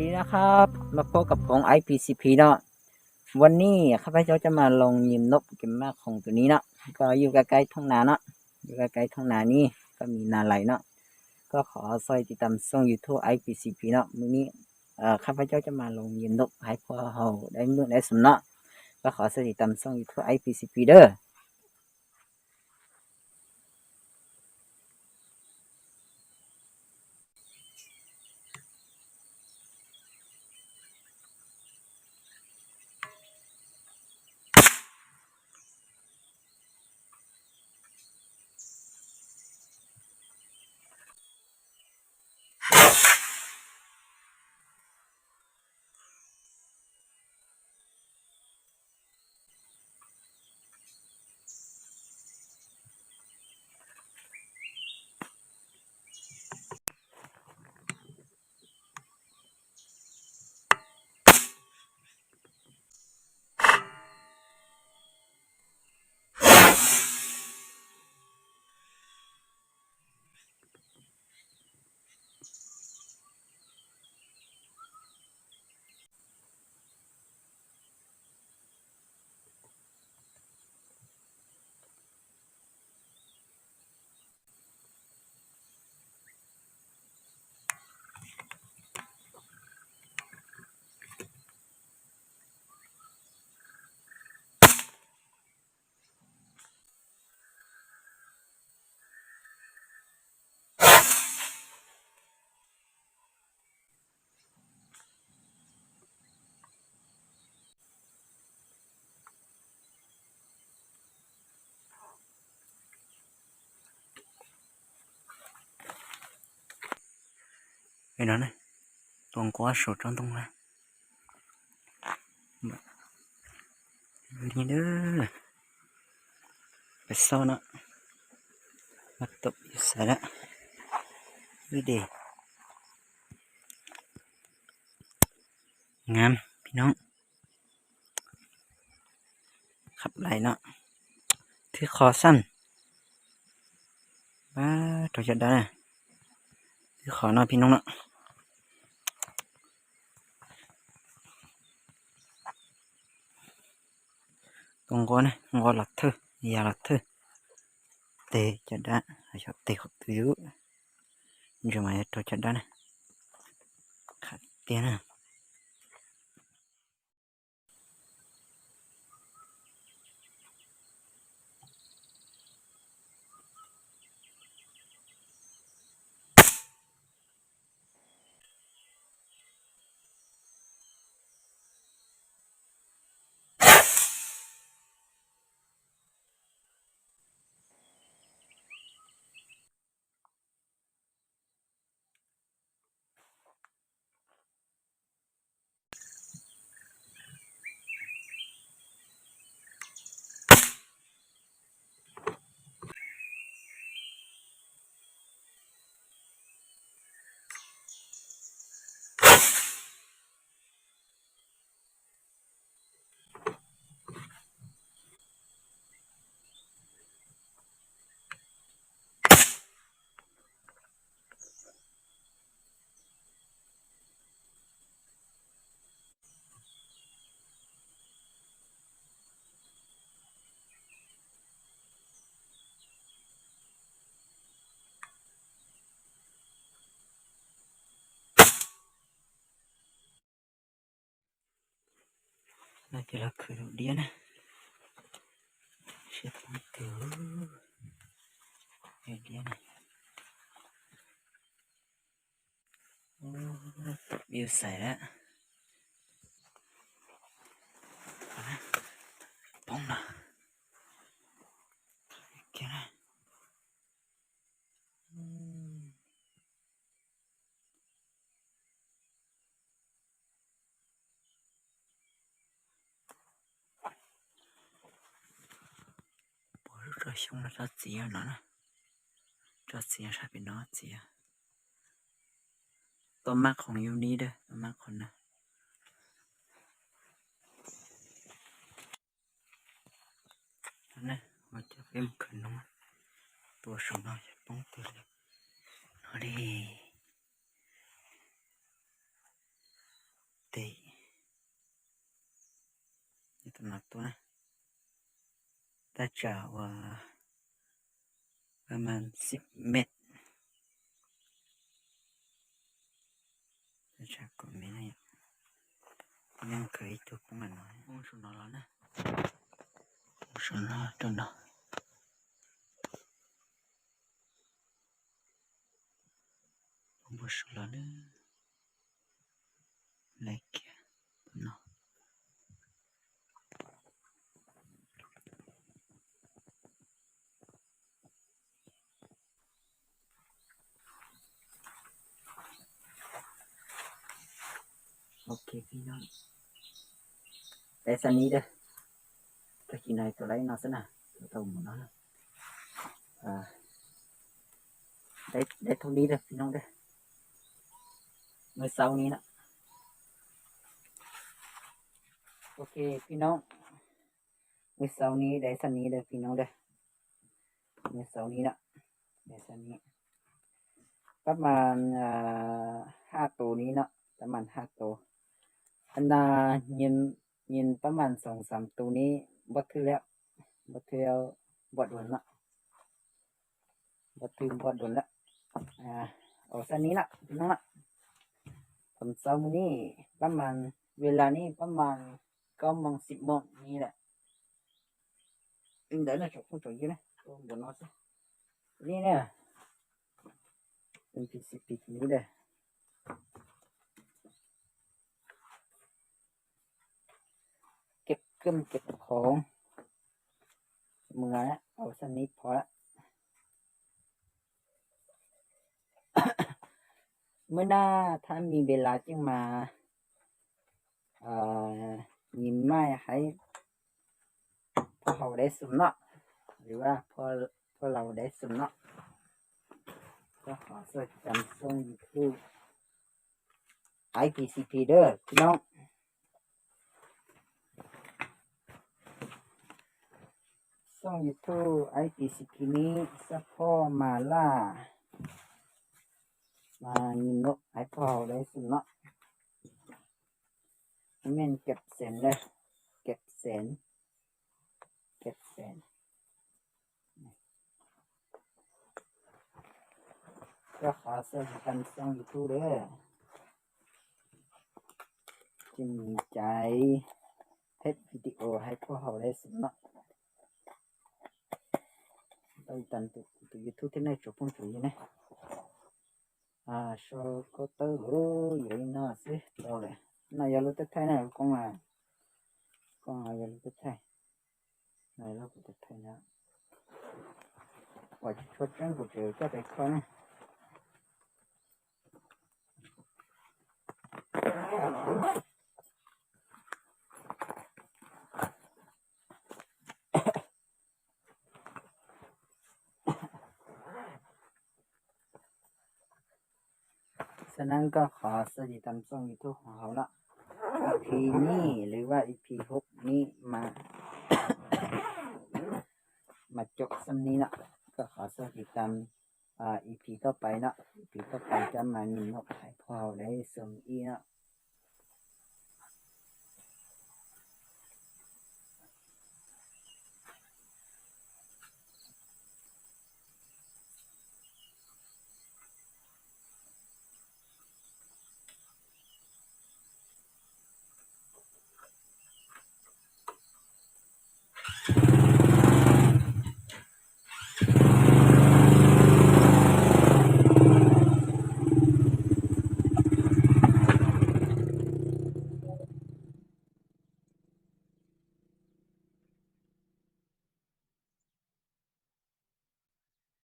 ดีนะครับ มาพบกับผม IPCP เนาะวันนี้ข้าพเจ้าจะมาลงยิมนกเก็บมากของตัวนี้เนาะก็อยู่ใกล้ๆท้องนาเนาะอยู่ใกล้ๆท้องนานี่ก็มีนาไหลเนาะก็ขอซอยติดตามช่อง YouTube IPCP เนาะมื้อนี้เอ่อข้าพเจ้าจะมาลงยิมนกให้พวกเราได้เมื่อได้สมเนาะก็ขอซอยติดตามช่อง YouTube IPCP เด้อ cái đó này toàn quá sổ trong tung ra đi nữa phải sau nữa bắt tập sẽ đó đi đi งามพี่น้องขับไหลเนาะที่คอสั้ นบ้าตัวจะได้ที่ขอเนาะพี่น้องเนาะตรงก้นงอหลัดเธอยาหลัดเธอเตะจะได้ชอบเตะขบตัวอยู่จะมาตัวจะได้นะขัดเตี้ยนะ Lagi lah keruk dia nah. Siapa tu? Ya dia nah. Oh, tak biasa ya. ก็ชงรัสเสียเนาะนะรัสเสียชาเป็นนอเสียตัวมากของยูนี้เด้อตัวมากคนนะนั่นนะว่าจะเป็นขนมตัวสมองจะป้องตัวเลยนอดีเตะนี่ตัวนักตัวนะ มาณสิบเมตรแต่จะก็ไม่ได้ยังเคยตัวประมาณน้ โอเคพี่น้องแต่สันนี้เด้อตะกี้นายตัวไรนอสนะตัวเต่าหมดแล้วนะอ่าได้ได้เท่านี้เด้อพี่น้องเด้อเมื่อเช้านี้นะโอเคพี่น้องเมื่อเช้านี้ได้สันนี้เด้อพี่น้องเด้อเมื่อเช้านี้นะได้สันนี้ประมาณอ่าห้าตัวนี้เนาะประมาณห้าตัว อันนายินเยินประมาณสองสามตัวนี้บัดคือแล้วบัดคือแล้วบดวนละบัดคือบดวนละอ่าเอาสันนี้ละพี่น้องละผมเช้ามื้อนี้ประมาณเวลานี้ประมาณเก้าโมงสิบโมงนี่แหละอืมเดี๋ยวนะจบคงจบอยู่นะตัวบนนอนสินี่เนี่ยเป็นปีสิบปีนี้เลย เครื่องเก็บของเมื่อละเอาสักนิดพอละเมื่อหน้าถ้ามีเวลาจึงมาเอ่อยิ้มไม้ให้พอเราได้สุนเนาะหรือว่าพอพอเราได้สุนเนาะก็ขอสดจำส่งยูทูบ IPCP เด้อพี่น้อง ช่อง YouTube IPCP นี้สักพ่อมาล่า มายินนกไอ้พ่อได้สุดเนาะแม่นเก็บเสนเลยเก็บเสนเก็บเสนก็ขอเสนกันช่อง YouTube เด้อจะมีใจเทปวิดีโอให้พ่อเขาได้สุดเนาะ tôi tận tụ tụ như thu thế này chụp phong chủ này. À số có tớ hú vậy nó sẽ đâu này nó giờ lúc tết thay này, con à con à giờ lúc tết thay này lúc tết thay nữa. Và cho chân của chị cho thầy con này. ฉะนั้นก็ขอสวัสดีตามช่องยูทูบของเขาละ EP นี้หรือว่า EP หกนี้มา มาจบสัมนี้นะก็ขอสวัสดีตามอ่า EP ต่อไปนะ EP ต่อไปจะมามีนกไข่พาวได้สมอีนะ